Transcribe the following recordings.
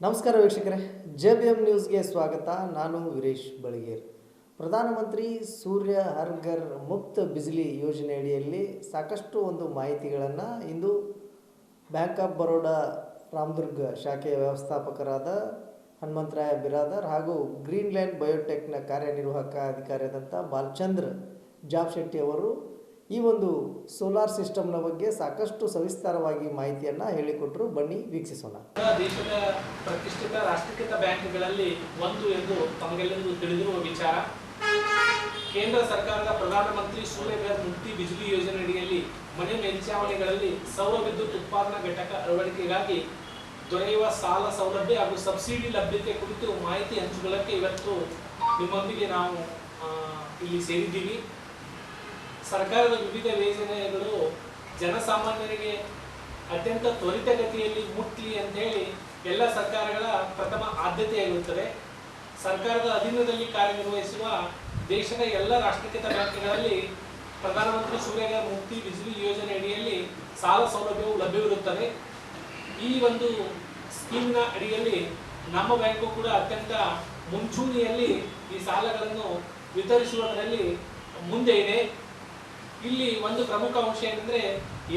ನಮಸ್ಕಾರ ವೀಕ್ಷಕರೇ J B M ನ್ಯೂಸ್ಗೆ ಸ್ವಾಗತ. ನಾನು ವೀರೇಶ್ ಬಳಿಗೇರ್. ಪ್ರಧಾನಮಂತ್ರಿ ಸೂರ್ಯ ಹರ್ಗರ್ ಮುಕ್ತ ಬಿಜ್ಲಿ ಯೋಜನೆ ಅಡಿಯಲ್ಲಿ ಸಾಕಷ್ಟು ಒಂದು ಮಾಹಿತಿಗಳನ್ನು ಇಂದು ಬ್ಯಾಂಕ್ ಆಫ್ ಬರೋಡಾ ರಾಮದುರ್ಗ ಶಾಖೆಯ ವ್ಯವಸ್ಥಾಪಕರಾದ ಹನುಮಂತರಾಯ ಬಿರಾದರ್ ಹಾಗೂ ಗ್ರೀನ್ಲ್ಯಾಂಡ್ ಬಯೋಟೆಕ್ನ ಕಾರ್ಯನಿರ್ವಾಹಕ ಅಧಿಕಾರಿಯಾದಂಥ ಬಾಲಚಂದ್ರ ಜಾಬ್ ಶೆಟ್ಟಿ ಅವರು ಈ ಒಂದು ಸೋಲಾರ್ ಸಿಸ್ಟಮ್ನ ಬಗ್ಗೆ ಸಾಕಷ್ಟು ಸವಿಸ್ತಾರವಾಗಿ ಮಾಹಿತಿಯನ್ನು ಹೇಳಿಕೊಟ್ಟರು ಬನ್ನಿ, ವೀಕ್ಷಿಸೋಣ. ದೇಶದ ಪ್ರತಿಷ್ಠಿತ ರಾಷ್ಟ್ರೀಕೃತ ಬ್ಯಾಂಕ್ಗಳಲ್ಲಿ ಒಂದು ಎಂದು ತಮಗೆಲ್ಲರಿಗೂ ತಿಳಿದಿರುವ ವಿಚಾರ, ಕೇಂದ್ರ ಸರ್ಕಾರದ ಪ್ರಧಾನಮಂತ್ರಿ ಸೂರ್ಯಘರ್ ಮುಕ್ತಿ ಬಿಜಲಿ ಯೋಜನೆ ಅಡಿಯಲ್ಲಿ ಮನೆ ಮೇಲ್ಚಾವಣಿಗಳಲ್ಲಿ ಸೌರ ವಿದ್ಯುತ್ ಉತ್ಪಾದನಾ ಘಟಕ ಅಳವಡಿಕೆಗಾಗಿ ದೊರೆಯುವ ಸಾಲ ಸೌಲಭ್ಯ ಹಾಗೂ ಸಬ್ಸಿಡಿ ಲಭ್ಯತೆ ಕುರಿತು ಮಾಹಿತಿ ಹಂಚಿಕೊಳ್ಳಕ್ಕೆ ಇವತ್ತು ನಿಮ್ಮೊಂದಿಗೆ ನಾವು ಇಲ್ಲಿ ಸೇರಿದ್ದೀವಿ. ಸರ್ಕಾರದ ವಿವಿಧ ಯೋಜನೆಗಳು ಜನಸಾಮಾನ್ಯರಿಗೆ ಅತ್ಯಂತ ತ್ವರಿತಗತಿಯಲ್ಲಿ ಮುಟ್ಲಿ ಅಂತ ಹೇಳಿ ಎಲ್ಲ ಸರ್ಕಾರಗಳ ಪ್ರಥಮ ಆದ್ಯತೆಯಾಗಿರುತ್ತದೆ ಸರ್ಕಾರದ ಅಧೀನದಲ್ಲಿ ಕಾರ್ಯನಿರ್ವಹಿಸುವ ದೇಶದ ಎಲ್ಲ ರಾಷ್ಟ್ರೀಕೃತ ಬ್ಯಾಂಕ್ಗಳಲ್ಲಿ ಪ್ರಧಾನಮಂತ್ರಿ ಸೂರ್ಯಘರ್ ಮುಕ್ತಿ ಬಿಜ್ಲಿ ಯೋಜನೆ ಅಡಿಯಲ್ಲಿ ಸಾಲ ಸೌಲಭ್ಯವು ಲಭ್ಯವಿರುತ್ತದೆ. ಈ ಒಂದು ಸ್ಕೀಮ್ನ ಅಡಿಯಲ್ಲಿ ನಮ್ಮ ಬ್ಯಾಂಕು ಕೂಡ ಅತ್ಯಂತ ಮುಂಚೂಣಿಯಲ್ಲಿ ಈ ಸಾಲಗಳನ್ನು ವಿತರಿಸುವುದರಲ್ಲಿ ಮುಂದೆ ಇದೆ. ಇಲ್ಲಿ ಒಂದು ಪ್ರಮುಖ ಅಂಶ ಏನಂದ್ರೆ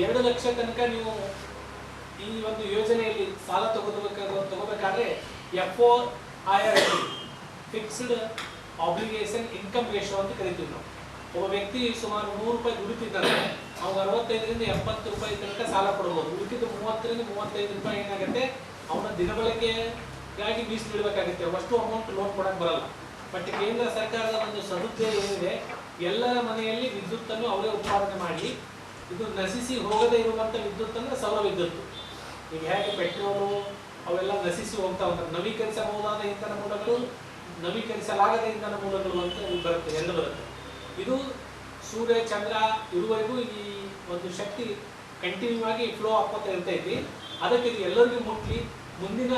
ಎರಡು ಲಕ್ಷ ತನಕ ನೀವು ಈ ಒಂದು ಯೋಜನೆಯಲ್ಲಿ ಸಾಲ ತಗೋಬೇಕು ತಗೋಬೇಕಾದ್ರೆ F O R fixed obligation income ratio ಅಂತ ಕರಿತೀವಿ ನಾವು. ಒಬ್ಬ ವ್ಯಕ್ತಿ ಸುಮಾರು ನೂರು ರೂಪಾಯಿ ದುಡಿತಿದ್ದಾನೆ, ಅವ್ನು ಅರವತ್ತೈದರಿಂದ ಎಪ್ಪತ್ತು ರೂಪಾಯಿ ತನಕ ಸಾಲ ಕೊಡ್ಬೋದು. ಉಳಿದಿದ್ದು ಮೂವತ್ತರಿಂದ ಮೂವತ್ತೈದು ರೂಪಾಯಿ ಏನಾಗುತ್ತೆ? ಅವನ ದಿನಬಳಕೆಗಾಗಿ ಮೀಸಲಿಡಬೇಕಾಗುತ್ತೆ. ಅಷ್ಟು ಅಮೌಂಟ್ ಲೋನ್ ಕೊಡಕ್ಕೆ ಬರಲ್ಲ. ಬಟ್ ಕೇಂದ್ರ ಸರ್ಕಾರದ ಒಂದು ಸದುದ್ದೇಶ ಏನಿದೆ, ಎಲ್ಲರ ಮನೆಯಲ್ಲಿ ವಿದ್ಯುತ್ತನ್ನು ಅವರೇ ಉತ್ಪಾದನೆ ಮಾಡಿ, ಇದು ನಶಿಸಿ ಹೋಗದೇ ಇರುವಂತ ವಿದ್ಯುತ್ ಅಂದ್ರೆ ಸೌರ ವಿದ್ಯುತ್ ಈಗ ಹೇಗೆ ಪೆಟ್ರೋಲು ಅವೆಲ್ಲ ನಶಿಸಿ ಹೋಗ್ತಾ ಹೋಗ್ತಾರೆ ನವೀಕರಿಸಬಹುದಾದ ಇಂಧನ ಮೂಲಗಳು, ನವೀಕರಿಸಲಾಗದ ಇಂಧನ ಮೂಲಗಳು ಅಂತ ಬರುತ್ತೆ, ಎಂದು ಬರುತ್ತೆ. ಇದು ಸೂರ್ಯ, ಚಂದ್ರ ಇರುವವರೆಗೂ ಈ ಒಂದು ಶಕ್ತಿ ಕಂಟಿನ್ಯೂ ಆಗಿ ಫ್ಲೋ ಆಗ್ತಾ ಇರ್ತೈತಿ. ಅದಕ್ಕೆ ಇದು ಎಲ್ಲರಿಗೂ ಮುಟ್ಲಿ. ಮುಂದಿನ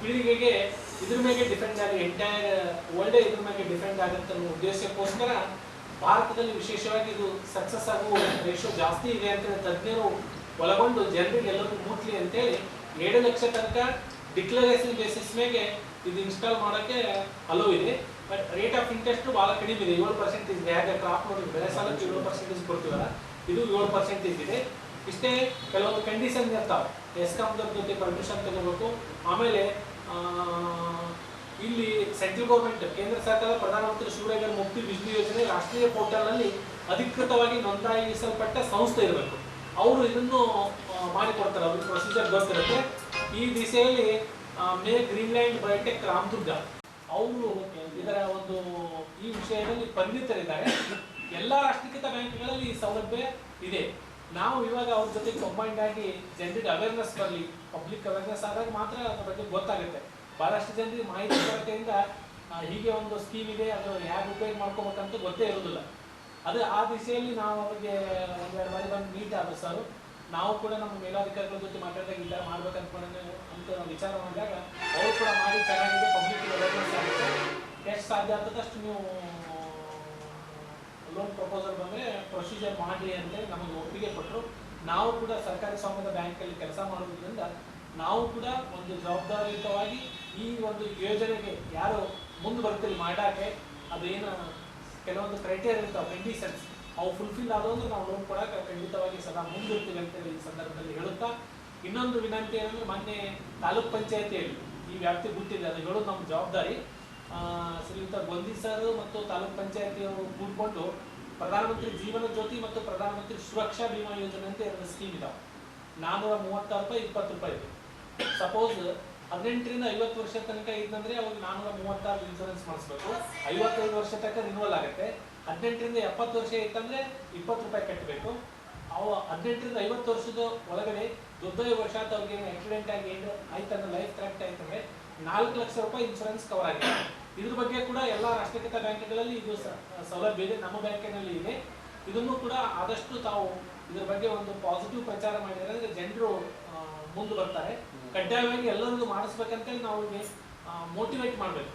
ಪೀಳಿಗೆಗೆ ಇದ್ರ ಮೇಲೆ ಡಿಫೆಂಡ್ ಆಗಿ ಎಂಟೈರ್ ವರ್ಲ್ಡ್ ಇದ್ರ ಮೇಲೆ ಡಿಫೆಂಡ್ ಆಗುತ್ತೆ ಅನ್ನೋ ಉದ್ದೇಶಕ್ಕೋಸ್ಕರ ಭಾರತದಲ್ಲಿ ವಿಶೇಷವಾಗಿ ಇದು ಸಕ್ಸಸ್ ಆಗುವ ರೇಷೋ ಜಾಸ್ತಿ ಇದೆ ಅಂತ ತಜ್ಞರು ಒಳಗೊಂಡು ಜನರಿಗೆ ಎಲ್ಲರಿಗೂ ಮುಟ್ಲಿ ಅಂತೇಳಿ ಏಳು ಲಕ್ಷ ತನಕ ಡಿಕ್ಲರೇಷನ್ ಬೇಸಿಸ್ ಮೇಲೆ ಇದು ಇನ್ಸ್ಟಾಲ್ ಮಾಡೋಕ್ಕೆ ಅಲೋ ಇದೆ. ಬಟ್ ರೇಟ್ ಆಫ್ ಇಂಟ್ರೆಸ್ಟ್ ಬಹಳ ಕಡಿಮೆ ಇದೆ. ಏಳು ಪರ್ಸೆಂಟೇಜ್ ಹಾಗೆ ಕ್ರಾಪ್ ನೋಡಿ ಬೆಳೆ ಸಾಲಕ್ಕೆ ಏಳು ಪರ್ಸೆಂಟೇಜ್ ಕೊಡ್ತೀವಲ್ಲ, ಇದು ಏಳು ಪರ್ಸೆಂಟೇಜ್ ಇದೆ. ಇಷ್ಟೇ ಕೆಲವೊಂದು ಕಂಡೀಷನ್ ಇರ್ತಾವೆ. ಎಸ್ಕಾಮ್ದವ್ರ ಜೊತೆ ಪರ್ಮಿಷನ್ ತಗೋಬೇಕು. ಆಮೇಲೆ ಸೆಂಟ್ರಲ್ ಗೌರ್ಮೆಂಟ್, ಕೇಂದ್ರ ಸರ್ಕಾರದ ಪ್ರಧಾನಮಂತ್ರಿ ಸೂರ್ಯಘರ್ ಮುಕ್ತಿ ಬಿಜ್ಲಿ ಯೋಜನೆ ರಾಷ್ಟ್ರೀಯ ಪೋರ್ಟಲ್ನಲ್ಲಿ ಅಧಿಕೃತವಾಗಿ ನೋಂದಾಯಿಸಲ್ಪಟ್ಟ ಸಂಸ್ಥೆ ಇರಬೇಕು. ಅವರು ಇದನ್ನು ಮಾಡಿಕೊಡ್ತಾರೆ, ಅವ್ರಿಗೆ ಪ್ರೊಸೀಜರ್ ಗೊತ್ತಿರುತ್ತೆ. ಈ ದಿಸೆಯಲ್ಲಿ ಮೇ ಗ್ರೀನ್ಲ್ಯಾಂಡ್ ಬಯೋಟೆಕ್ ರಾಮದುರ್ಗ. ಅವರು ಇದರ ಒಂದು, ಈ ವಿಷಯದಲ್ಲಿ ಪರಿಣಿತರಿದ್ದಾರೆ. ಎಲ್ಲ ರಾಷ್ಟ್ರೀಕೃತ ಬ್ಯಾಂಕ್ಗಳಲ್ಲಿ ಈ ಸೌಲಭ್ಯ ಇದೆ. ನಾವು ಇವಾಗ ಅವ್ರ ಜೊತೆ ಕಂಬೈಂಡ್ ಆಗಿ ಜನರಿಗೆ ಅವೇರ್ನೆಸ್ ಬರಲಿ ಪಬ್ಲಿಕ್ ಅವೇರ್ನೆಸ್ ಆದಾಗ ಮಾತ್ರ ಅದ್ರ ಬಗ್ಗೆ ಗೊತ್ತಾಗುತ್ತೆ. ಬಹಳಷ್ಟು ಜನರಿಗೆ ಮಾಹಿತಿ ಕೊರತೆಯಿಂದ ಹೀಗೆ ಒಂದು ಸ್ಕೀಮ್ ಇದೆ, ಅದು ಯಾರು ಉಪಯೋಗ ಮಾಡ್ಕೋಬೇಕಂತ ಗೊತ್ತೇ ಇರೋದಿಲ್ಲ ಅದು ಆ ದಿಸೆಯಲ್ಲಿ ನಾವು ಅವರಿಗೆ ಒಂದೆರಡು ಬಾರಿ ಬಂದು ಮೀಟ್ ಆದ್ರು ಸರ್, ನಾವು ಕೂಡ ನಮ್ಮ ಮೇಲಾಧಿಕಾರಿಗಳ ಜೊತೆ ಮಾತಾಡಿದಾಗ ಇಲ್ಲ ಥರ ಅಂತ ನಾವು ವಿಚಾರ ಮಾಡಿದಾಗ, ಅವರು ಕೂಡ ಮಾಡಿ ಚೆನ್ನಾಗಿದೆ ಪಬ್ಲಿಕ್ ಆಗುತ್ತೆ. ಎಷ್ಟು ಸಾಧ್ಯ ಆಗ್ತದಷ್ಟು ನೀವು ಲೋನ್ ಪ್ರಪೋಸಲ್ ಬಂದರೆ ಪ್ರೊಸೀಜರ್ ಮಾಡಿ ಅಂತೇಳಿ ನಮಗೆ ಒಪ್ಪಿಗೆ ಕೊಟ್ಟರು ನಾವು ಕೂಡ ಸರ್ಕಾರಿ ಸ್ವಾಮ್ಯದ ಬ್ಯಾಂಕಲ್ಲಿ ಕೆಲಸ ಮಾಡೋದ್ರಿಂದ ನಾವು ಕೂಡ ಒಂದು ಜವಾಬ್ದಾರಿಯುತವಾಗಿ ಈ ಒಂದು ಯೋಜನೆಗೆ ಯಾರು ಮುಂದೆ ಬರ್ತಿಲ್ಲ ಮಾಡಾಕೆ ಅದು ಏನು ಕೆಲವೊಂದು ಕ್ರೈಟೇರಿಯಾ ಇರ್ತಾವೆ ಕಂಡೀಷನ್ಸ್ ಅವು ಫುಲ್ಫಿಲ್ ಆದವಂದ್ರೆ ನಾವು ಲೋನ್ ಕೊಡೋಕೆ ಖಂಡಿತವಾಗಿ ಸದಾ ಮುಂದಿರ್ತೀವಿ ಅಂತೇಳಿ ಈ ಸಂದರ್ಭದಲ್ಲಿ ಹೇಳುತ್ತಾ, ಇನ್ನೊಂದು ವಿನಂತಿ ಏನಂದ್ರೆ ಮೊನ್ನೆ ತಾಲೂಕ್ ಪಂಚಾಯತಿಯಲ್ಲಿ ಈ ವ್ಯಾಪ್ತಿ ಗುಟ್ಟಿದೆ ಅದು ಹೇಳೋದು ನಮ್ಮ ಜವಾಬ್ದಾರಿ. ಶ್ರೀಯುತ ಗೊಂದಿ ಸರ್ ಮತ್ತು ತಾಲೂಕ್ ಪಂಚಾಯತಿಯವರು ಕೂಡ್ಕೊಂಡು ಪ್ರಧಾನಮಂತ್ರಿ ಜೀವನ ಜ್ಯೋತಿ ಮತ್ತು ಪ್ರಧಾನಮಂತ್ರಿ ಸುರಕ್ಷಾ ಬಿಮಾ ಯೋಜನೆ ಅಂತ ಎರಡು ಸ್ಕೀಮ್ ಇದಾವೆ. ನಾನ್ನೂರ ಮೂವತ್ತಾರು ರೂಪಾಯಿ, ಇಪ್ಪತ್ತು ರೂಪಾಯಿ ಇದೆ. ಸಪೋಸ್ ಹದಿನೆಂಟರಿಂದ ಐವತ್ತು ವರ್ಷ ತನಕ ಇದ್ದಂದ್ರೆ ಅವಾಗ ನಾನೂರ ಮೂವತ್ತಾರು ಇನ್ಶೂರೆನ್ಸ್ ಮಾಡಿಸ್ಬೇಕು. ಐವತ್ತೈದು ವರ್ಷ ತನಕ ರಿನ್ಯೂವಲ್ ಆಗುತ್ತೆ. ಹದಿನೆಂಟರಿಂದ ಎಪ್ಪತ್ತು ವರ್ಷ ಇತ್ತಂದ್ರೆ ಇಪ್ಪತ್ತು ರೂಪಾಯಿ ಕಟ್ಟಬೇಕು ಅವು ಹದಿನೆಂಟರಿಂದ ಐವತ್ತು ವರ್ಷದ ಒಳಗಡೆ ದೊಡ್ಡ ವರ್ಷ ಅವ್ರಿಗೆ ಆಕ್ಸಿಡೆಂಟ್ ಆಗಿ ಏನು ಆಯ್ತಂದ್ರೆ ಲೈಫ್ ಕರೆಕ್ಟ್ ಆಯ್ತಂದ್ರೆ ನಾಲ್ಕು ಲಕ್ಷ ರೂಪಾಯಿ ಇನ್ಶೂರೆನ್ಸ್ ಕವರ್ ಆಗಿದೆ. ಇದ್ರ ಬಗ್ಗೆ ಕೂಡ ಎಲ್ಲ ರಾಷ್ಟ್ರೀಕೃತ ಬ್ಯಾಂಕ್ಗಳಲ್ಲಿ ಇದು ಸೌಲಭ್ಯ ಇದೆ. ನಮ್ಮ ಬ್ಯಾಂಕಿನಲ್ಲಿ ಇದೆ. ಇದನ್ನು ಕೂಡ ಆದಷ್ಟು ತಾವು ಇದ್ರ ಬಗ್ಗೆ ಒಂದು ಪಾಸಿಟಿವ್ ಪ್ರಚಾರ ಮಾಡಿದ್ರೆ ಜನರು ಮುಂದೆ ಬರ್ತಾರೆ. ಕಡ್ಡಾಯವಾಗಿ ಎಲ್ಲರಿಗೂ ಮಾಡಿಸ್ಬೇಕಂತೇಳಿ ನಾವು ಮೋಟಿವೇಟ್ ಮಾಡಬೇಕು.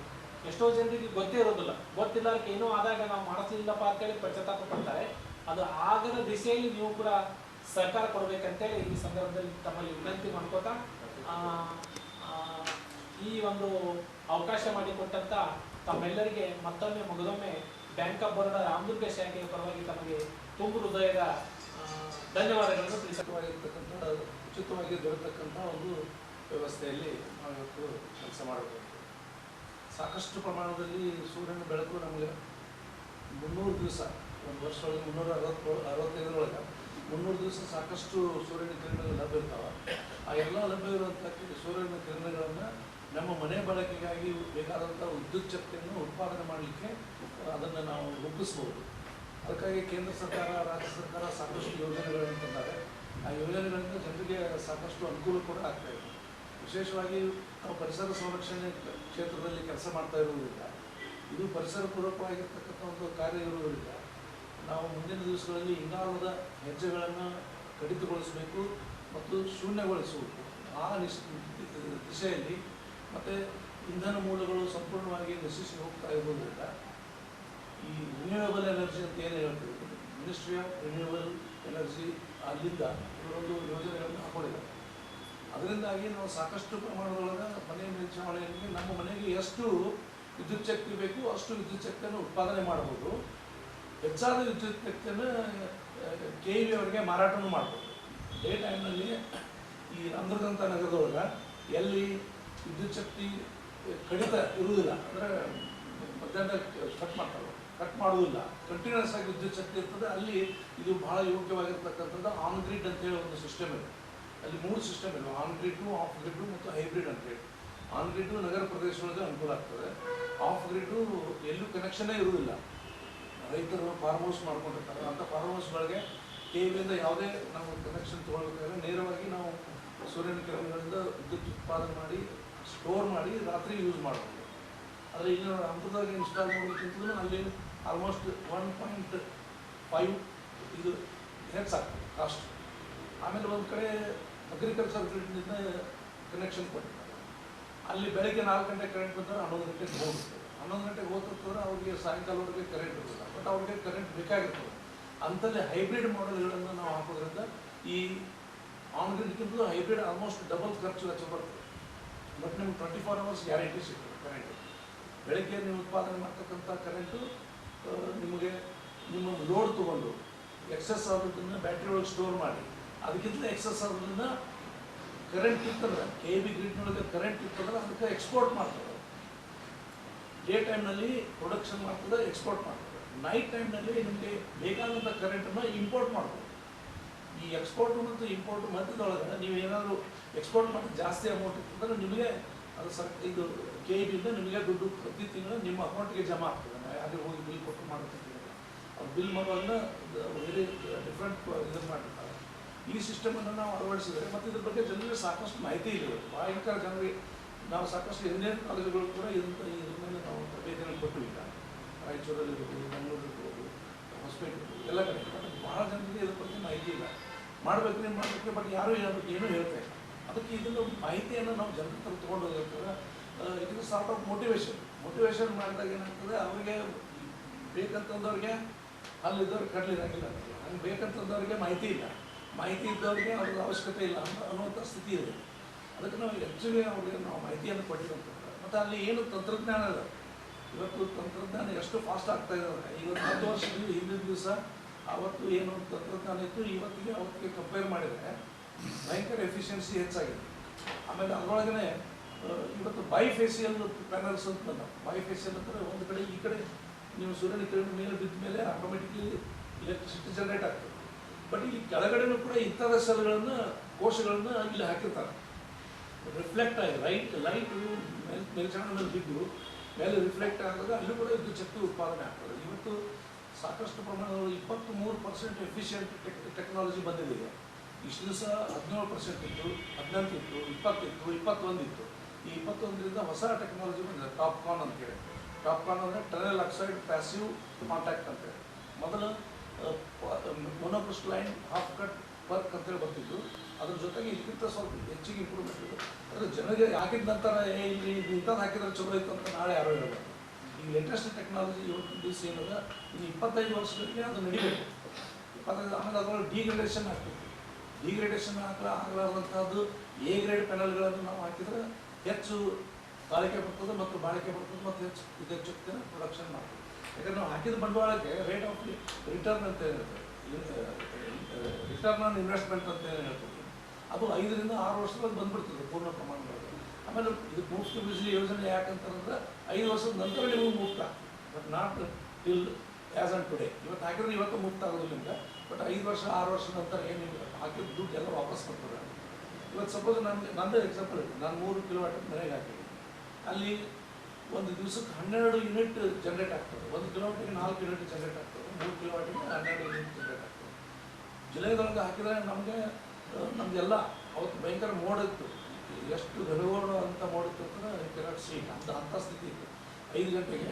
ಎಷ್ಟೋ ಜನರಿಗೆ ಗೊತ್ತೇ ಇರೋದಿಲ್ಲ. ಗೊತ್ತಿಲ್ಲ ಏನೋ ಆದಾಗ ನಾವು ಮಾಡಿಸ್ಲಿಲ್ಲಪ್ಪ ಅಂತೇಳಿ ಪಶ್ಚಾತ್ತಾಪ ಪಡ್ತಾರೆ. ಅದು ಆಗದ ದಿಸೆಯಲ್ಲಿ ನೀವು ಕೂಡ ಸಹಕಾರ ಕೊಡಬೇಕಂತೇಳಿ ಈ ಸಂದರ್ಭದಲ್ಲಿ ತಮ್ಮಲ್ಲಿ ವಿನಂತಿ ಮಾಡ್ಕೋತಾ ಈ ಒಂದು ಅವಕಾಶ ಮಾಡಿಕೊಟ್ಟಂತ ತಮ್ಮೆಲ್ಲರಿಗೆ ಮತ್ತೊಮ್ಮೆ ಮಗದೊಮ್ಮೆ ಬ್ಯಾಂಕ್ ಆಫ್ ಬರೋಡ ರಾಮದುರ್ಗ ಶಾಖೆಯ ಪರವಾಗಿ ತಮಗೆ ತುಂಬು ಹೃದಯದ ಧನ್ಯವಾದಗಳನ್ನು ತಿಳಿಸ ಉಚಿತವಾಗಿರ್ತಕ್ಕಂಥ ಉಚಿತವಾಗಿ ದೊರೆತಕ್ಕಂಥ ಒಂದು ವ್ಯವಸ್ಥೆಯಲ್ಲಿ ನಾವು ಇವತ್ತು ಕೆಲಸ ಮಾಡಬೇಕು. ಸಾಕಷ್ಟು ಪ್ರಮಾಣದಲ್ಲಿ ಸೂರ್ಯನ ಬೆಳಕು ನಮಗೆ ಮುನ್ನೂರು ದಿವಸ, ಒಂದು ವರ್ಷದೊಳಗೆ ಮುನ್ನೂರ ಅರವತ್ತು, ಅರವತ್ತೈದರೊಳಗೆ ಮುನ್ನೂರು ದಿವಸ ಸಾಕಷ್ಟು ಸೂರ್ಯನ ಕಿರಣಗಳು ಲಭ್ಯ ಇರ್ತಾವೆ. ಆ ಎಲ್ಲ ಲಭ್ಯ ಇರುವಂಥ ಸೂರ್ಯನ ಕಿರಣಗಳನ್ನು ನಮ್ಮ ಮನೆ ಬಳಕೆಗಾಗಿ ಬೇಕಾದಂಥ ವಿದ್ಯುತ್ ಶಕ್ತಿಯನ್ನು ಉತ್ಪಾದನೆ ಮಾಡಲಿಕ್ಕೆ ಅದನ್ನು ನಾವು ರೂಪಿಸ್ಬೋದು. ಅದಕ್ಕಾಗಿ ಕೇಂದ್ರ ಸರ್ಕಾರ, ರಾಜ್ಯ ಸರ್ಕಾರ ಸಾಕಷ್ಟು ಯೋಜನೆಗಳನ್ನು ತಂದಾರೆ. ಆ ಯೋಜನೆಗಳಿಂದ ಜನರಿಗೆ ಸಾಕಷ್ಟು ಅನುಕೂಲ ಕೂಡ ಆಗ್ತಾ ಇದೆ. ವಿಶೇಷವಾಗಿ ನಾವು ಪರಿಸರ ಸಂರಕ್ಷಣೆ ಕ್ಷೇತ್ರದಲ್ಲಿ ಕೆಲಸ ಮಾಡ್ತಾ ಇರುವುದರಿಂದ ಇದು ಪರಿಸರ ಪೂರಕವಾಗಿರ್ತಕ್ಕಂಥ ಒಂದು ಕಾರ್ಯ ಇರುವುದರಿಂದ ನಾವು ಮುಂದಿನ ದಿವಸಗಳಲ್ಲಿ ಇಂಗಾಲದ ಹೆಜ್ಜೆಗಳನ್ನು ಕಡಿತಗೊಳಿಸಬೇಕು ಮತ್ತು ಶೂನ್ಯಗೊಳಿಸಬೇಕು ಆ ನಿಶ್ ದಿಸೆಯಲ್ಲಿ ಮತ್ತು ಇಂಧನ ಮೂಲಗಳು ಸಂಪೂರ್ಣವಾಗಿ ನಶಿಸಿ ಹೋಗ್ತಾ ಇರುವುದರಿಂದ ಈ ರಿನ್ಯೂಯಬಲ್ ಎನರ್ಜಿ ಅಂತ ಏನು ಹೇಳ್ತೀವಿ? ಮಿನಿಸ್ಟ್ರಿ ಆಫ್ ರಿನ್ಯೂಯಬಲ್ ಎನರ್ಜಿ ಅಲ್ಲಿಂದ ಇವರೊಂದು ಯೋಜನೆಗಳನ್ನು ಹಾಕೊಂಡಿದ್ದಾರೆ. ಅದರಿಂದಾಗಿ ನಾವು ಸಾಕಷ್ಟು ಪ್ರಮಾಣದೊಳಗೆ ಮನೆ ಮೇಲ್ಛಾವಣಿಯಲ್ಲಿ ನಮ್ಮ ಮನೆಗೆ ಎಷ್ಟು ವಿದ್ಯುತ್ ಶಕ್ತಿ ಬೇಕು ಅಷ್ಟು ವಿದ್ಯುತ್ ಶಕ್ತಿಯನ್ನು ಉತ್ಪಾದನೆ ಮಾಡ್ಬೋದು ಹೆಚ್ಚಾದ ವಿದ್ಯುತ್ ಶಕ್ತಿಯನ್ನು ಕೆ ವಿ ಅವರಿಗೆ ಮಾರಾಟನೂ ಮಾಡ್ಬೋದು. ಡೇ ಟೈಮ್ನಲ್ಲಿ ಈ ಅಂದ್ರದಂಥ ನಗರದೊಳಗೆ ಎಲ್ಲಿ ವಿದ್ಯುತ್ ಶಕ್ತಿ ಕಡಿತ ಇರುವುದಿಲ್ಲ, ಅಂದರೆ ಮಧ್ಯಾಹ್ನ ಕಟ್ ಮಾಡ್ತಾರೆ ಕಟ್ ಮಾಡುವುದಿಲ್ಲ. ಕಂಟಿನ್ಯೂಸ್ ಆಗಿ ವಿದ್ಯುತ್ ಶಕ್ತಿ ಇರ್ತದೆ. ಅಲ್ಲಿ ಇದು ಬಹಳ ಯೋಗ್ಯವಾಗಿರ್ತಕ್ಕಂಥದ್ದು ಆನ್ ಗ್ರಿಡ್ ಅಂತೇಳಿ ಒಂದು ಸಿಸ್ಟಮ್ ಇದೆ. ಅಲ್ಲಿ ಮೂರು ಸಿಸ್ಟಮ್ ಇದೆ. ಆನ್ ಗ್ರಿಡ್ಡು ಆಫ್ ಗ್ರಿಡ್ಡು ಮತ್ತು ಹೈಬ್ರಿಡ್ ಅಂತೇಳಿ ಆನ್ ಗ್ರಿಡ್ಡು ನಗರ ಪ್ರದೇಶಗಳಿಗೆ ಅನುಕೂಲ ಆಗ್ತದೆ. ಆಫ್ ಗ್ರಿಡ್ಡು ಎಲ್ಲೂ ಕನೆಕ್ಷನ್ನೇ ಇರುವುದಿಲ್ಲ. ರೈತರು ಫಾರ್ಮ್ ಹೌಸ್ ಮಾಡ್ಕೊಂಡಿರ್ತಾರೆ. ಅಂಥ ಫಾರ್ಮ್ ಹೌಸ್ಗಳಿಗೆ ಕೆ ವಿಯಿಂದ ಯಾವುದೇ ನಾವು ಕನೆಕ್ಷನ್ ತೊಗೊಳ್ಬೇಕಾದ್ರೆ ನೇರವಾಗಿ ನಾವು ಸೂರ್ಯನ ಕಿರಣಗಳಿಂದ ವಿದ್ಯುತ್ ಉತ್ಪಾದನೆ ಮಾಡಿ ಸ್ಟೋರ್ ಮಾಡಿ ರಾತ್ರಿ ಯೂಸ್ ಮಾಡ್ಬೋದು. ಆದರೆ ನಾವು ಹಂತದಾಗ ಇನ್ಸ್ಟಾಲ್ ಮಾಡೋದಕ್ಕಿಂತಲೂ ಅಲ್ಲಿ ಆಲ್ಮೋಸ್ಟ್ ಒನ್ ಪಾಯಿಂಟ್ ಫೈವ್ ಇದು ಹೆಚ್ಚಾಗ್ತದೆ ಕಾಸ್ಟ್ ಆಮೇಲೆ ಒಂದು ಕಡೆ ಅಗ್ರಿಕಲ್ಚರ್ ಗ್ರಿಡ್ನಿಂದ ಕನೆಕ್ಷನ್ ಕೊಟ್ಟಿದ್ದಾರೆ ಅಲ್ಲಿ ಬೆಳಗ್ಗೆ ನಾಲ್ಕು ಗಂಟೆ ಕರೆಂಟ್ ಬಂದರೆ ಹನ್ನೊಂದು ಗಂಟೆಗೆ ಹೋಗುತ್ತೆ. ಹನ್ನೊಂದು ಗಂಟೆಗೆ ಹೋಗ್ತಿರ್ತಂದ್ರೆ ಅವ್ರಿಗೆ ಸಾಯಂಕಾಲವರೆಗೆ ಕರೆಂಟ್ ಇರೋದಿಲ್ಲ ಬಟ್ ಅವ್ರಿಗೆ ಕರೆಂಟ್ ಬೇಕಾಗಿರ್ತದೆ. ಅಂಥಲ್ಲಿ ಹೈಬ್ರಿಡ್ ಮಾಡೆಲ್ಗಳನ್ನು ನಾವು ಹಾಕೋದ್ರಿಂದ ಈ ಆನ್ ಗ್ರಿಡ್ಗಿಂತಲೂ ಹೈಬ್ರಿಡ್ ಆಲ್ಮೋಸ್ಟ್ ಡಬಲ್ ಖರ್ಚು ವೆಚ್ಚ ಬರ್ತದೆ ಬಟ್ ನಿಮ್ಗೆ ಟ್ವೆಂಟಿ ಫೋರ್ ಅವರ್ಸ್ ಗ್ಯಾರಂಟಿ ಸಿಗ್ತದೆ ಕರೆಂಟ್ ಬೆಳಗ್ಗೆ ನೀವು ಉತ್ಪಾದನೆ ಮಾಡ್ತಕ್ಕಂಥ ಕರೆಂಟು ನಿಮಗೆ ನಿಮ್ಮ ಲೋಡ್ ತೊಗೊಂಡು ಎಕ್ಸಸ್ ಆಗೋದನ್ನು ಬ್ಯಾಟ್ರಿ ಒಳಗೆ ಸ್ಟೋರ್ ಮಾಡಿ. ಅದಕ್ಕಿಂತ ಎಕ್ಸಸ್ ಆಗೋದನ್ನ ಕರೆಂಟ್ ಇರ್ತಂದ್ರೆ ಕೆ ಬಿ ಗ್ರಿಡ್ನೊಳಗೆ ಕರೆಂಟ್ ಇತ್ತಂದ್ರೆ ಅದಕ್ಕೆ ಎಕ್ಸ್ಪೋರ್ಟ್ ಮಾಡ್ತದೆ ಡೇ ಟೈಮ್ನಲ್ಲಿ ಪ್ರೊಡಕ್ಷನ್ ಮಾಡ್ತದೆ ಎಕ್ಸ್ಪೋರ್ಟ್ ಮಾಡ್ತದೆ. ನೈಟ್ ಟೈಮ್ನಲ್ಲಿ ನಿಮಗೆ ಬೇಕಾದಂಥ ಕರೆಂಟನ್ನು ಇಂಪೋರ್ಟ್ ಮಾಡ್ಬೋದು. ಈ ಎಕ್ಸ್ಪೋರ್ಟ್ ಮತ್ತು ಇಂಪೋರ್ಟ್ ಮಧ್ಯದೊಳಗೆ ನೀವು ಏನಾದರೂ ಎಕ್ಸ್ಪೋರ್ಟ್ ಮಾಡಿದ್ರೆ ಜಾಸ್ತಿ ಅಮೌಂಟ್ ಇರ್ತಂದ್ರೆ ನಿಮಗೆ ಅದು ಸರ್, ಇದು ಕೆ ಬಿಂದ ನಿಮಗೆ ದುಡ್ಡು ಪ್ರತಿ ತಿಂಗಳು ನಿಮ್ಮ ಅಕೌಂಟ್ಗೆ ಜಮಾ ಆಗ್ತದೆ. ನಾವು ಯಾರಿಗೆ ಹೋಗಿ ಬಿಲ್ ಕೊಟ್ಟು ಮಾಡ್ತಿದ್ದೀವಿ ಆ ಬಿಲ್ ಮಾಡುವಾಗ ವೆರಿ ಡಿಫ್ರೆಂಟ್ ಇದನ್ನು ಮಾಡಿರ್ತಾರೆ. ಈ ಸಿಸ್ಟಮನ್ನು ನಾವು ಅಳವಡಿಸಿದರೆ ಮತ್ತು ಇದ್ರ ಬಗ್ಗೆ ಜನರಿಗೆ ಸಾಕಷ್ಟು ಮಾಹಿತಿ ಇಲ್ಲ. ಭಯಂಕರ ಜನರಿಗೆ ನಾವು ಸಾಕಷ್ಟು ಇಂಜಿನಿಯರಿಂಗ್ ಕಾಲೇಜುಗಳು ಕೂಡ ಇಂಥ ಇದ್ರ ನಾವು ತರಬೇತಿಯನ್ನು ಕೊಟ್ಟು ಈಗ ರಾಯಚೂರಲ್ಲಿ ಇರ್ಬೋದು ಬೆಂಗಳೂರು ಇರ್ಬೋದು ಎಲ್ಲ ಕಡೆ. ಬಟ್ ಭಾಳ ಜನರಿಗೆ ಇದ್ರ ಬಗ್ಗೆ ಮಾಹಿತಿ ಇಲ್ಲ. ಮಾಡಬೇಕು, ನೀವು ಮಾಡಬೇಕು, ಬಟ್ ಯಾರೂ ಏನು ಏನೂ ಹೇಳ್ತಾ ಇಲ್ಲ. ಅದಕ್ಕೆ ಇದನ್ನು ಮಾಹಿತಿಯನ್ನು ನಾವು ಜನರ ಹತ್ರ ತೊಗೊಂಡು ಹೋಗಿರ್ತದೆ ಇದು ಸಾರ್ಟ್ ಆಫ್ ಮೋಟಿವೇಶನ್ ಮೋಟಿವೇಶನ್ ಮಾಡಿದಾಗ ಏನಾಗ್ತದೆ, ಅವರಿಗೆ ಬೇಕಂತಂದವ್ರಿಗೆ ಅಲ್ಲಿದ್ದವ್ರಿಗೆ ಕಡಲಿರಂಗಿಲ್ಲ ಹಂಗೆ ಬೇಕಂತಂದವ್ರಿಗೆ ಮಾಹಿತಿ ಇಲ್ಲ. ಮಾಹಿತಿ ಇದ್ದವ್ರಿಗೆ ಅವ್ರಿಗೆ ಅವಶ್ಯಕತೆ ಇಲ್ಲ ಅಂತ ಅನ್ನುವಂಥ ಸ್ಥಿತಿ ಇದೆ. ಅದಕ್ಕೆ ನಾವು ಆ್ಯಕ್ಚುಲಿ ಅವ್ರಿಗೆ ನಾವು ಮಾಹಿತಿಯನ್ನು ಕೊಟ್ಟಿರಂತಂದ್ರೆ ಮತ್ತು ಅಲ್ಲಿ ಏನು ತಂತ್ರಜ್ಞಾನ ಇದೆ. ಇವತ್ತು ತಂತ್ರಜ್ಞಾನ ಎಷ್ಟು ಫಾಸ್ಟ್ ಆಗ್ತಾ ಇದೆ ಇವತ್ತು ಹತ್ತು ವರ್ಷದಲ್ಲಿ ಹಿಂದಿನ ದಿವಸ ಆವತ್ತು ಏನು ತಂತ್ರಜ್ಞಾನ ಇತ್ತು, ಇವತ್ತಿಗೆ ಅವತ್ತಿಗೆ ಕಂಪೇರ್ ಮಾಡಿದರೆ ಭಯಂಕರ ಎಫಿಷಿಯನ್ಸಿ ಹೆಚ್ಚಾಗಿದೆ. ಆಮೇಲೆ ಅದರೊಳಗನೆ ಇವತ್ತು ಬೈಫೇಸಿಯಲ್ ಪ್ಯಾನಲ್ಸ್ ಅಂತ ಬಂದ. ಬೈಫೇಸಿಯಲ್ ಅಂದರೆ ಒಂದು ಕಡೆ ಈ ಕಡೆ ನೀವು ಸೂರ್ಯನ ಕಿರಣ ಮೇಲೆ ಬಿದ್ದ ಮೇಲೆ ಆಟೋಮೆಟಿಕ್ಲಿ ಎಲೆಕ್ಟ್ರಿಸಿಟಿ ಜನರೇಟ್ ಆಗ್ತದೆ. ಬಟ್ ಇಲ್ಲಿ ಕೆಳಗಡೆನೂ ಕೂಡ ಇಂಥದ ಸೆಲ್ಗಳನ್ನು ಕೋಶಗಳನ್ನು ಇಲ್ಲಿ ಹಾಕಿರ್ತಾರೆ. ರಿಫ್ಲೆಕ್ಟ್ ಆಗಿ ಲೈಟ್ ಲೈಟ್ ಮೇಲ್ ಮೇಲ್ಚಾವಣಿ ಮೇಲೆ ಬಿದ್ದು, ಮೇಲೆ ರಿಫ್ಲೆಕ್ಟ್ ಆದಾಗ ಅಲ್ಲೂ ಕೂಡ ಇದು ಶಕ್ತಿ ಉತ್ಪಾದನೆ ಆಗ್ತದೆ. ಇವತ್ತು ಸಾಕಷ್ಟು ಪ್ರಮಾಣದಲ್ಲಿ ಇಪ್ಪತ್ತು ಮೂರು ಪರ್ಸೆಂಟ್ ಎಫಿಷಿಯಂಟ್ ಟೆಕ್ ಟೆಕ್ನಾಲಜಿ ಬಂದಿದೆ ಇಷ್ಟು ದಿವಸ ಹದಿನೇಳು ಪರ್ಸೆಂಟ್ ಇತ್ತು, ಹದಿನೆಂಟು ಇತ್ತು ಇಪ್ಪತ್ತಿತ್ತು ಇಪ್ಪತ್ತೊಂದು ಇತ್ತು. ಈ ಇಪ್ಪತ್ತೊಂದರಿಂದ ಹೊಸ ಟೆಕ್ನಾಲಜಿ ಬಂದಿದೆ ಟಾಪ್ಕಾನ್ ಟಾಪ್ ಟಾಪ್ಕಾನ್ ಅಂದರೆ ಟನಲ್ ಆಕ್ಸೈಡ್ ಪ್ಯಾಸಿವ್ ಕಾಂಟ್ಯಾಕ್ಟ್ ಅಂತೇಳಿ ಮೊದಲು ಮೊನೋಕ್ರಿಸ್ಟಲೈನ್ ಹಾಫ್ ಕಟ್ ವರ್ಕ್ ಅಂತೇಳಿ ಬರ್ತಿದ್ದು ಅದ್ರ ಜೊತೆಗೆ ಇದಕ್ಕಿಂತ ಸ್ವಲ್ಪ ಹೆಚ್ಚಿಗೆ ಇಂಪ್ರೂವ್ಮೆಂಟ್ ಇದೆ ಅಂದರೆ ಜನರಿಗೆ ಹಾಕಿದ ನಂತರ, ಏ, ಇಲ್ಲಿ ಇಂಥದ್ದು ಹಾಕಿದ್ರೆ ಚಲೋ ಇತ್ತು ಅಂತ ನಾಳೆ ಯಾರೋ ಹೇಳೋದು ಈ ಲೇಟೆಸ್ಟ್ ಟೆಕ್ನಾಲಜಿ ಇವತ್ತಿನ ದಿವಸ ಏನಿದೆ, ಇನ್ನು ಇಪ್ಪತ್ತೈದು ವರ್ಷಗಳಿಗೆ ಅದು ನಡಿಬೇಕು. ಇಪ್ಪತ್ತೈದು, ಆಮೇಲೆ ಅದರಲ್ಲಿ ಡಿಗ್ರೇಡೇಷನ್ ಆಗ್ತದೆ. ಡಿಗ್ರೇಡೇಷನ್ ಆಗಲ ಆಗಲಾರ್ದಂಥದ್ದು ಎ ಗ್ರೇಡ್ ಪೆನಲ್ಗಳನ್ನು ನಾವು ಹಾಕಿದ್ರೆ ಹೆಚ್ಚು ಬಾಳಿಕೆ ಬರ್ತದೆ ಮತ್ತು ಬಾಳಿಕೆ ಬರ್ತದೆ ಮತ್ತು ಹೆಚ್ಚು ಇದು ಹೆಚ್ಚು ಪ್ರೊಡಕ್ಷನ್ ಮಾಡ್ತೀವಿ ಯಾಕಂದ್ರೆ ನಾವು ಹಾಕಿದ ಬಂಡವಾಳಕ್ಕೆ ರೇಟ್ ಆಫ್ ರಿಟರ್ನ್ ಅಂತ ಏನಿರ್ತದೆ ರಿಟರ್ನ್ ಆನ್ ಇನ್ವೆಸ್ಟ್ಮೆಂಟ್ ಅಂತ ಏನು ಹೇಳ್ತೀವಿ. ಅದು ಐದರಿಂದ ಆರು ವರ್ಷದಲ್ಲಿ ಬಂದ್ಬಿಡ್ತದೆ ಪೂರ್ಣ ಪ್ರಮಾಣದಲ್ಲಿ. ಆಮೇಲೆ ಇದು ಮುಫ್ತ್ ಬಿಸಿ ಯೋಜನೆ ಯಾಕಂತಂದ್ರೆ ಐದು ವರ್ಷದ ನಂತರ ನೀವು ಮುಕ್ತ. But not till as on today ಇವತ್ತು ಹಾಕಿದ್ರೆ ಇವತ್ತು ಮುಕ್ತ ಆಗೋದಿಲ್ಲ ಬಟ್ ಐದು ವರ್ಷ, ಆರು ವರ್ಷದ ನಂತರ ಏನು ನಿಮ್ಗೆ ಹಾಕಿದ ದುಡ್ಡು ಎಲ್ಲ ವಾಪಸ್ ಕೊಡ್ತಾರೆ. ಇವತ್ತು ಸಪೋಸ್ ನನಗೆ, ನಂದು ಎಕ್ಸಾಂಪಲ್ ನಾನು ಮೂರು ಕಿಲೋಮೀಟರ್ ಮನೆಗೆ ಹಾಕಿದೆ ಅಲ್ಲಿ ಒಂದು ದಿವಸಕ್ಕೆ ಹನ್ನೆರಡು ಯೂನಿಟ್ ಜನ್ರೇಟ್ ಆಗ್ತದೆ. ಒಂದು ಕಿಲೋಮೀಟರ್ಗೆ ನಾಲ್ಕು ಯೂನಿಟ್ ಜನ್ರೇಟ್ ಆಗ್ತದೆ. ಮೂರು ಕಿಲೋಮೀಟರ್ಗೆ ಹನ್ನೆರಡು ಯೂನಿಟ್ ಜನ್ರೇಟ್ ಆಗ್ತದೆ. ಜುಲೈದೊಳಗೆ ಹಾಕಿದ್ರೆ ನಮಗೆ ನಮಗೆಲ್ಲ ಅವತ್ತು ಭಯಂಕರ ಮೋಡಿತ್ತು ಎಷ್ಟು ಗಡಗೋಡ ಅಂತ ಮೋಡಿತ್ತು ಇತ್ತು ಅಂತಂದ್ರೆ ಕೆನಾಟ್ ಸಿ ಅಂತ ಅಂಥ ಸ್ಥಿತಿ ಇತ್ತು. ಐದು ಗಂಟೆಗೆ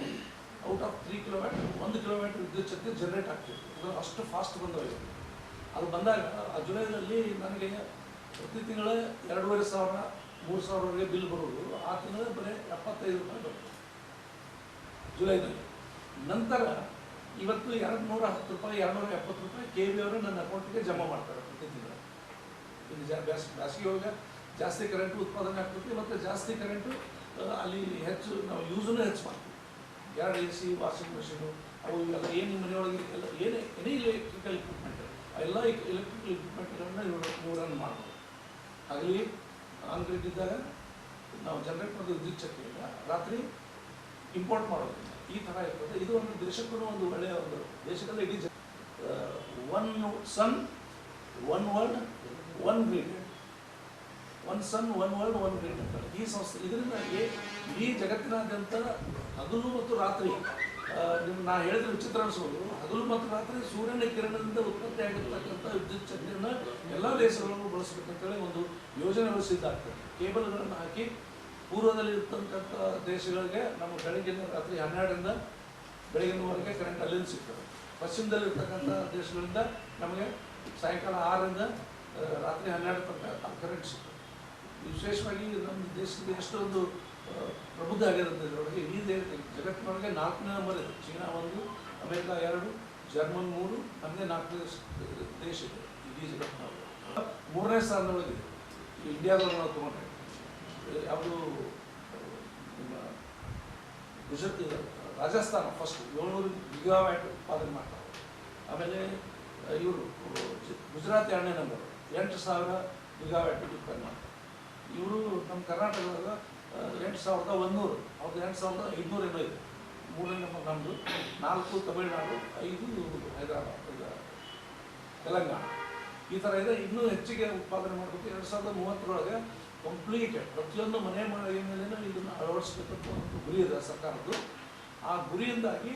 ಔಟ್ ಆಫ್ ತ್ರೀ ಕಿಲೋಮೀಟರ್ ಒಂದು ಕಿಲೋಮೀಟರ್ ವಿದ್ಯುತ್ ಶಕ್ತಿ ಜನ್ರೇಟ್ ಆಗ್ತಿತ್ತು. ಅಷ್ಟು ಫಾಸ್ಟ್ ಬಂದವು. ಅದು ಬಂದಾಗ, ಆ ಜುಲೈನಲ್ಲಿ ನನಗೆ ಪ್ರತಿ ತಿಂಗಳ ಎರಡೂವರೆ ಸಾವಿರ ಮೂರು ಸಾವಿರವರೆಗೆ ಬಿಲ್ ಬರೋದು. ಆ ತಿಂಗಳ ಬರೀ ಎಪ್ಪತ್ತೈದು ರೂಪಾಯಿ ಬರುತ್ತೆ. ಜುಲೈನಲ್ಲಿ. ನಂತರ ಇವತ್ತು ಎರಡು ನೂರ ಹತ್ತು ರೂಪಾಯಿ ಎರಡು ನೂರ ಎಪ್ಪತ್ತು ರೂಪಾಯಿ ಕೆ ಬಿ ಅವರು ನನ್ನ ಅಕೌಂಟಿಗೆ ಜಮಾ ಮಾಡ್ತಾರೆ ಪ್ರತಿ ತಿಂಗಳ. ಇಲ್ಲಿ ಜಾ, ಬ್ಯಾಸ್, ಬ್ಯಾಸಿಗೆ ಒಳಗೆ ಜಾಸ್ತಿ ಕರೆಂಟು ಉತ್ಪಾದನೆ ಆಗ್ತೈತಿ ಮತ್ತು ಜಾಸ್ತಿ ಕರೆಂಟು ಅಲ್ಲಿ ಹೆಚ್ಚು ನಾವು ಯೂಸನ್ನು ಹೆಚ್ಚು ಮಾಡ್ತೀವಿ. ಎರಡು ಎ ಸಿ ವಾಷಿಂಗ್ ಮೆಷಿನು ಅವು ಇವೆಲ್ಲ ಏನು ಮನೆಯೊಳಗೆ ಎಲ್ಲ ಏನೇ ಎನಿ ಎಲೆಕ್ಟ್ರಿಕಲ್ ಇಕ್ವಿಪ್ಮೆಂಟ್ ಎಲ್ಲ ಎಲೆಕ್ಟ್ರಿಕಲ್ ಇಕ್ವಿಪ್ಮೆಂಟ್ಗಳನ್ನ ಇವರು ರನ್ ಮಾಡ್ಬೋದು. ಆಗಲಿ ಆನ್ಗ್ರಿಡ್ ಇದ್ದಾಗ ನಾವು ಜನರೇಟ್ ಮಾಡೋದು ವಿದ್ಯುತ್ ಶಕ್ತಿಯಿಂದ ರಾತ್ರಿ ಇಂಪೋರ್ಟ್ ಮಾಡೋದು ಈ ಥರ ಇರ್ತದೆ. ಇದು ಒಂದು ದೇಶಕ್ಕೂ ಒಂದು ಒಳ್ಳೆಯ ಒಂದು, ದೇಶದಲ್ಲಿ ಇಡೀ one sun one world one grid one sun one world one grid ಅಂತಾರೆ. ಈ ಸಂಸ್ಥೆ, ಇದರಿಂದ ಈ ಜಗತ್ತಿನಾದ್ಯಂತ ಹಗಲು ಮತ್ತು ರಾತ್ರಿ ನಿಮ್ಗೆ ನಾ ಹೇಳಿದ್ರೆ ವಿಚಿತ್ರ ಅನಿಸೋದು. ಹಗಲು ಮತ್ತು ರಾತ್ರಿ ಸೂರ್ಯನ ಕಿರಣದಿಂದ ಉತ್ಪತ್ತಿ ಆಗಿರ್ತಕ್ಕಂಥ ವಿದ್ಯುತ್ ಶಕ್ತಿಯನ್ನು ಎಲ್ಲ ದೇಶಗಳನ್ನು ಬಳಸಬೇಕಂತೇಳಿ ಒಂದು ಯೋಜನೆ ಸಿದ್ಧಾಗ್ತದೆ ಕೇಬಲ್ಗಳನ್ನು ಹಾಕಿ ಪೂರ್ವದಲ್ಲಿ ಇರ್ತಕ್ಕಂಥ ದೇಶಗಳಿಗೆ ನಮ್ಮ ಬೆಳಗಿನ ರಾತ್ರಿ ಹನ್ನೆರಡರಿಂದ ಬೆಳಗಿನವರೆಗೆ ಕರೆಂಟ್ ಅಲ್ಲಿಂದ ಸಿಗ್ತದೆ. ಪಶ್ಚಿಮದಲ್ಲಿ ಇರ್ತಕ್ಕಂಥ ದೇಶಗಳಿಂದ ನಮಗೆ ಸಾಯಂಕಾಲ ಆರರಿಂದ ರಾತ್ರಿ ಹನ್ನೆರಡು ತನಕ ಕರೆಂಟ್ ಸಿಗ್ತದೆ. ವಿಶೇಷವಾಗಿ ನಮ್ಮ ದೇಶದ ಎಷ್ಟೊಂದು ಪ್ರಬುದ್ಧ ಆಗಿರುತ್ತೆ ಇಡೀ ಜಗತ್ತಿನೊಳಗೆ ನಾಲ್ಕನೇ ನಂಬರ್ ಇದೆ. ಚೀನಾ ಒಂದು, ಅಮೆರಿಕ ಎರಡು, ಜರ್ಮನ್ ಮೂರು ಅಂದರೆ ನಾಲ್ಕನೇ ದೇಶ- ಇದೆ. ಇಡೀ ಜಗತ್ತಿನೊಳಗೆ. ಮೂರನೇ ಸ್ಥಾನದೊಳಗಿದೆ ಇಂಡಿಯಾದೊಳಗೆ ನಾವು ತೊಗೊಂಡ್ರೆ. ಯಾವುದು, ನಿಮ್ಮ ಗುಜರಾತ್ ರಾಜಸ್ಥಾನ ಫಸ್ಟ್ ಏಳ್ನೂರು ಗಿಗಾವ್ಯಾಟ್ ಉತ್ಪಾದನೆ ಮಾಡ್ತಾರೆ. ಆಮೇಲೆ ಇವರು ಗುಜರಾತ್ ಎರಡನೇ ನಂಬರ್ ಎಂಟು ಸಾವಿರ ಗಿಗಾವ್ಯಾಟ್ ಉತ್ಪಾದನೆ ಮಾಡ್ತಾರೆ. ಇವರು ನಮ್ಮ ಕರ್ನಾಟಕದಾಗ ಎಂಟು ಸಾವಿರದ ಒಂದೂರು ಅವ್ರದ್ದು ಎಂಟು ಸಾವಿರದ ಐದುನೂರ ಏನೋ ಮೂರನೇ ನಂಬರ್ ನಮ್ಮದು ನಾಲ್ಕು ತಮಿಳುನಾಡು, ಐದು ಹೈದರಾಬಾದ್ ತೆಲಂಗಾಣ. ಈ ಥರ ಇದೆ. ಇನ್ನೂ ಹೆಚ್ಚಿಗೆ ಉತ್ಪಾದನೆ ಮಾಡಬೇಕು. ಎರಡು ಸಾವಿರದ ಮೂವತ್ತರೊಳಗೆ ಕಂಪ್ಲೀಟೆಡ್ ಪ್ರತಿಯೊಂದು ಮನೆ ಮನೆಯ ಮೇಲೆಯೂ ಇದನ್ನು ಅಳವಡಿಸ್ಬೇಕಂತ ಒಂದು ಗುರಿ ಇದೆ ಸರ್ಕಾರದ್ದು. ಆ ಗುರಿಯಿಂದಾಗಿ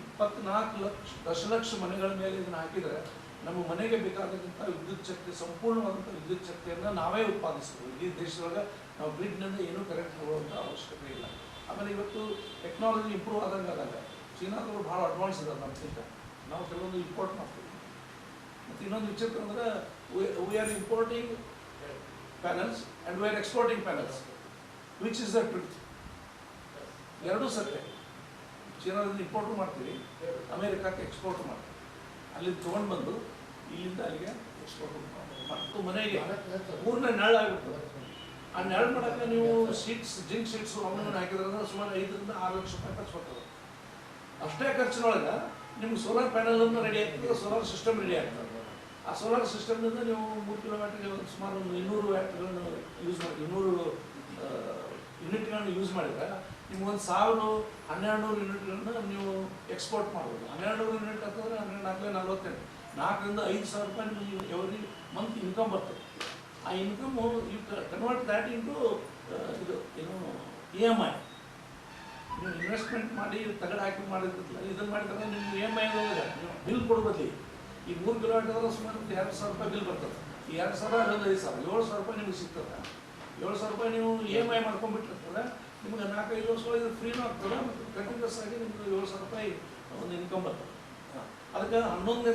ಇಪ್ಪತ್ನಾಲ್ಕು ಲಕ್ಷ, ದಶಲಕ್ಷ ಮನೆಗಳ ಮೇಲೆ ಇದನ್ನು ಹಾಕಿದರೆ ನಮ್ಮ ಮನೆಗೆ ಬೇಕಾದಂಥ ವಿದ್ಯುತ್ ಶಕ್ತಿ, ಸಂಪೂರ್ಣವಾದಂಥ ವಿದ್ಯುತ್ ಶಕ್ತಿಯನ್ನು ನಾವೇ ಉತ್ಪಾದಿಸ್ಬೋದು ಇಡೀ ದೇಶದೊಳಗೆ ನಾವು ಗ್ರಿಡ್ನಿಂದ ಏನೂ ಕರೆಕ್ಟ್ ಹೋಗುವಂಥ ಅವಶ್ಯಕತೆ ಇಲ್ಲ. ಆಮೇಲೆ ಇವತ್ತು ಟೆಕ್ನಾಲಜಿ ಇಂಪ್ರೂವ್ ಆದಂಗೆ ಆದಾಗ ಚೀನಾದವರು ಭಾಳ ಅಡ್ವಾನ್ಸ್ ಇದ್ದಾರೆ ನಮಗಿಂತ ನಾವು ಕೆಲವೊಂದು ಇಂಪೋರ್ಟ್ ಮಾಡ್ತೀವಿ. ಮತ್ತು ಇನ್ನೊಂದು ವಿಚಿತ್ರ ಅಂದರೆ we are importing panels and we are exporting panels which is the truth ಎರಡೂ ಸತ್ಯ. ಚೀನಾದಲ್ಲಿ ಇಂಪೋರ್ಟ್ ಮಾಡ್ತೀವಿ ಅಮೇರಿಕಾಕ್ಕೆ ಎಕ್ಸ್ಪೋರ್ಟ್ ಮಾಡ್ತೀವಿ. ಅಲ್ಲಿಂದ ತೊಗೊಂಡು ಬಂದು ಇಲ್ಲಿಂದ ಅಲ್ಲಿಗೆ ಎಕ್ಸ್ಪೋರ್ಟ್ ಮತ್ತು ಮನೆಗೆ. ಮೂರನೇ ನೆರಳು ಆಗಿಬಿಡ್ತದೆ ಮಾಡಕ್ಕೆ ನೀವು ಸೀಟ್ಸ್ ಜಿಂಕ್ ಸೀಟ್ಸ್ ಅವನನ್ನು ಹಾಕಿದ್ರೆ ಸುಮಾರು ಐದರಿಂದ ಆರು ಲಕ್ಷ ರೂಪಾಯಿ ಖರ್ಚು ಬರ್ತದೆ. ಅಷ್ಟೇ ಖರ್ಚಿನೊಳಗೆ ನಿಮ್ಗೆ ಸೋಲಾರ್ ಪ್ಯಾನಲ್ ಅನ್ನು ರೆಡಿ ಆಗ್ತದೆ ಸೋಲಾರ್ ಸಿಸ್ಟಮ್ ರೆಡಿ ಆಗ್ತದೆ. ಆ ಸೋಲಾರ್ ಸಿಸ್ಟಮ್ನಿಂದ ನೀವು ಮೂರು ಕಿಲೋಮೀಟರ್ಗೆ ಸುಮಾರು ಒಂದು ಇನ್ನೂರು ವ್ಯಾಟ್ಗಳನ್ನು ಯೂಸ್ ಮಾಡಿ, ಇನ್ನೂರು ಯೂನಿಟ್ಗಳನ್ನು ಯೂಸ್ ಮಾಡಿದ್ರೆ ನಿಮ್ಗೆ ಒಂದು ಸಾವಿರ ಹನ್ನೆರಡು ನೂರು ಯೂನಿಟ್ಗಳನ್ನು ನೀವು ಎಕ್ಸ್ಪೋರ್ಟ್ ಮಾಡ್ಬೋದು. ಹನ್ನೆರಡು ನೂರು ಯೂನಿಟ್ ಅಂತಂದ್ರೆ ಹನ್ನೆರಡು ನಾಲ್ಕು ನಲ್ವತ್ತೆಂಟು. ನಾಲ್ಕರಿಂದ ಐದು ಸಾವಿರ ರೂಪಾಯಿ ನಿಮಗೆ ಎವ್ರಿ ಮಂತ್ ಇನ್ಕಮ್ ಬರ್ತದೆ. ಆ income you convert that into ಇದು, ಏನು ಇ ಎಂ ಐ ನೀವು ಇನ್ವೆಸ್ಟ್ಮೆಂಟ್ ಮಾಡಿ, ತಗಡು ಹಾಕಿ ಮಾಡಿದ್ರಲ್ಲ, ಇದನ್ನು ಮಾಡಿದ್ರೆ ನಿಮ್ಗೆ ಇ ಎಂ ಐ ನೀವು ಬಿಲ್ ಕೊಡ್ಬೋದು ಈ ಮೂರು ಕಿಲೋಮೀಟರ್ ಸುಮಾರು ಒಂದು ಎರಡು ಸಾವಿರ ರೂಪಾಯಿ ಬಿಲ್ ಬರ್ತದೆ. ಈ ಎರಡು ಸಾವಿರ ಹದಿನೈದು ಸಾವಿರ, ಏಳು ಸಾವಿರ ರೂಪಾಯಿ ನಿಮಗೆ ಸಿಗ್ತದೆ. ಏಳು ಸಾವಿರ ರೂಪಾಯಿ ನೀವು ಇ ಎಂ ಐ ಮಾಡ್ಕೊಂಡ್ಬಿಟ್ಟಿರ್ತದೆ, ನಿಮ್ಗೆ ನಾಲ್ಕೈದು ವರ್ಷ ಇದು ಫ್ರೀನೂ ಆಗ್ತದೆ, ಮತ್ತು ಕಂಟಿನ್ಯೂಸ್ ಆಗಿ ನಿಮ್ಗೆ ಏಳು ಸಾವಿರ ರೂಪಾಯಿ ಒಂದು ಇನ್ಕಮ್ ಬರ್ತದೆ. ಅದಕ್ಕೆ ಹನ್ನೊಂದನೇ